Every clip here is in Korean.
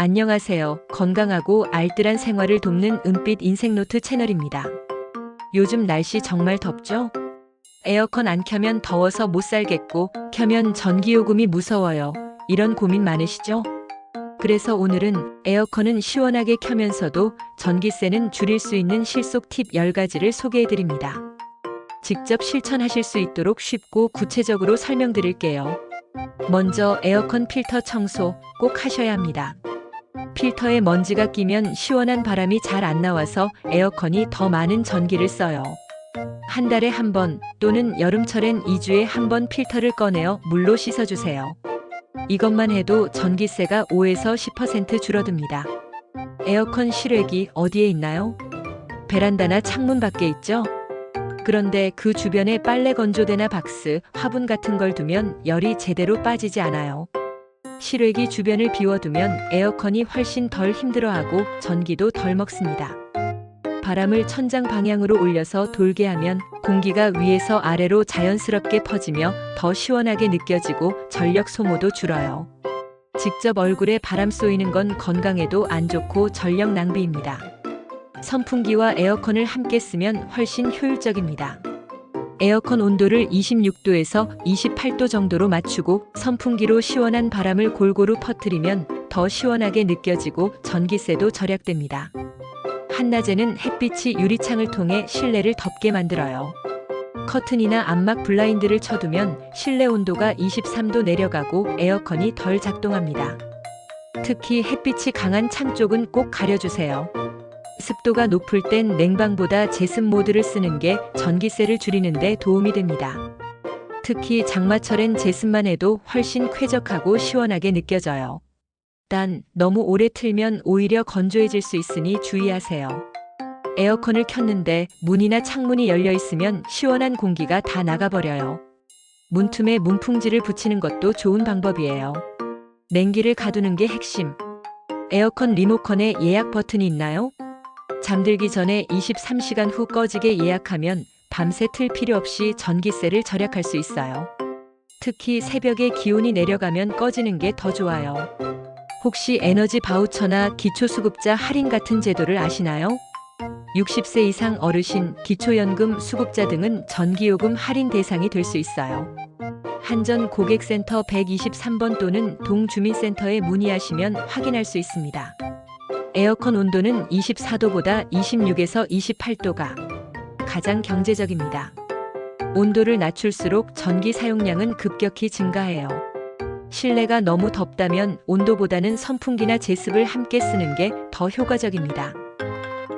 안녕하세요. 건강하고 알뜰한 생활을 돕는 은빛 인생노트 채널입니다. 요즘 날씨 정말 덥죠? 에어컨 안 켜면 더워서 못 살겠고, 켜면 전기요금이 무서워요. 이런 고민 많으시죠? 그래서 오늘은 에어컨은 시원하게 켜면서도 전기세는 줄일 수 있는 실속 팁 10가지를 소개해 드립니다. 직접 실천하실 수 있도록 쉽고 구체적으로 설명드릴게요. 먼저 에어컨 필터 청소 꼭 하셔야 합니다. 필터에 먼지가 끼면 시원한 바람이 잘 안 나와서 에어컨이 더 많은 전기를 써요. 한 달에 한 번 또는 여름철엔 2주에 한 번 필터를 꺼내어 물로 씻어주세요. 이것만 해도 전기세가 5에서 10% 줄어듭니다. 에어컨 실외기 어디에 있나요? 베란다나 창문 밖에 있죠? 그런데 그 주변에 빨래 건조대나 박스, 화분 같은 걸 두면 열이 제대로 빠지지 않아요. 실외기 주변을 비워두면 에어컨이 훨씬 덜 힘들어하고 전기도 덜 먹습니다. 바람을 천장 방향으로 올려서 돌게 하면 공기가 위에서 아래로 자연스럽게 퍼지며 더 시원하게 느껴지고 전력 소모도 줄어요. 직접 얼굴에 바람 쏘이는 건 건강에도 안 좋고 전력 낭비입니다. 선풍기와 에어컨을 함께 쓰면 훨씬 효율적입니다. 에어컨 온도를 26도에서 28도 정도로 맞추고 선풍기로 시원한 바람을 골고루 퍼뜨리면 더 시원하게 느껴지고 전기세도 절약됩니다. 한낮에는 햇빛이 유리창을 통해 실내를 덥게 만들어요. 커튼이나 암막 블라인드를 쳐두면 실내 온도가 23도 내려가고 에어컨이 덜 작동합니다. 특히 햇빛이 강한 창 쪽은 꼭 가려주세요. 습도가 높을 땐 냉방보다 제습 모드를 쓰는 게 전기세를 줄이는 데 도움이 됩니다. 특히 장마철엔 제습만 해도 훨씬 쾌적하고 시원하게 느껴져요. 단, 너무 오래 틀면 오히려 건조해질 수 있으니 주의하세요. 에어컨을 켰는데 문이나 창문이 열려 있으면 시원한 공기가 다 나가버려요. 문틈에 문풍지를 붙이는 것도 좋은 방법이에요. 냉기를 가두는 게 핵심. 에어컨 리모컨에 예약 버튼이 있나요? 잠들기 전에 23시간 후 꺼지게 예약하면 밤새 틀 필요 없이 전기세를 절약할 수 있어요. 특히 새벽에 기온이 내려가면 꺼지는 게 더 좋아요. 혹시 에너지 바우처나 기초수급자 할인 같은 제도를 아시나요? 60세 이상 어르신, 기초연금 수급자 등은 전기요금 할인 대상이 될 수 있어요. 한전 고객센터 123번 또는 동주민센터에 문의하시면 확인할 수 있습니다. 에어컨 온도는 24도보다 26에서 28도가 가장 경제적입니다. 온도를 낮출수록 전기 사용량은 급격히 증가해요. 실내가 너무 덥다면 온도보다는 선풍기나 제습을 함께 쓰는 게 더 효과적입니다.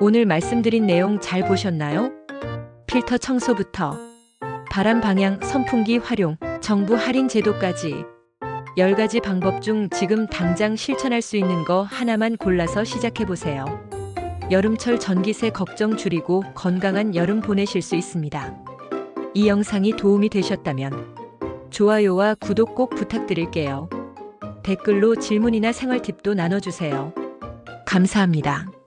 오늘 말씀드린 내용 잘 보셨나요? 필터 청소부터 바람 방향 선풍기 활용, 정부 할인 제도까지 10가지 방법 중 지금 당장 실천할 수 있는 거 하나만 골라서 시작해 보세요. 여름철 전기세 걱정 줄이고 건강한 여름 보내실 수 있습니다. 이 영상이 도움이 되셨다면 좋아요와 구독 꼭 부탁드릴게요. 댓글로 질문이나 생활 팁도 나눠주세요. 감사합니다.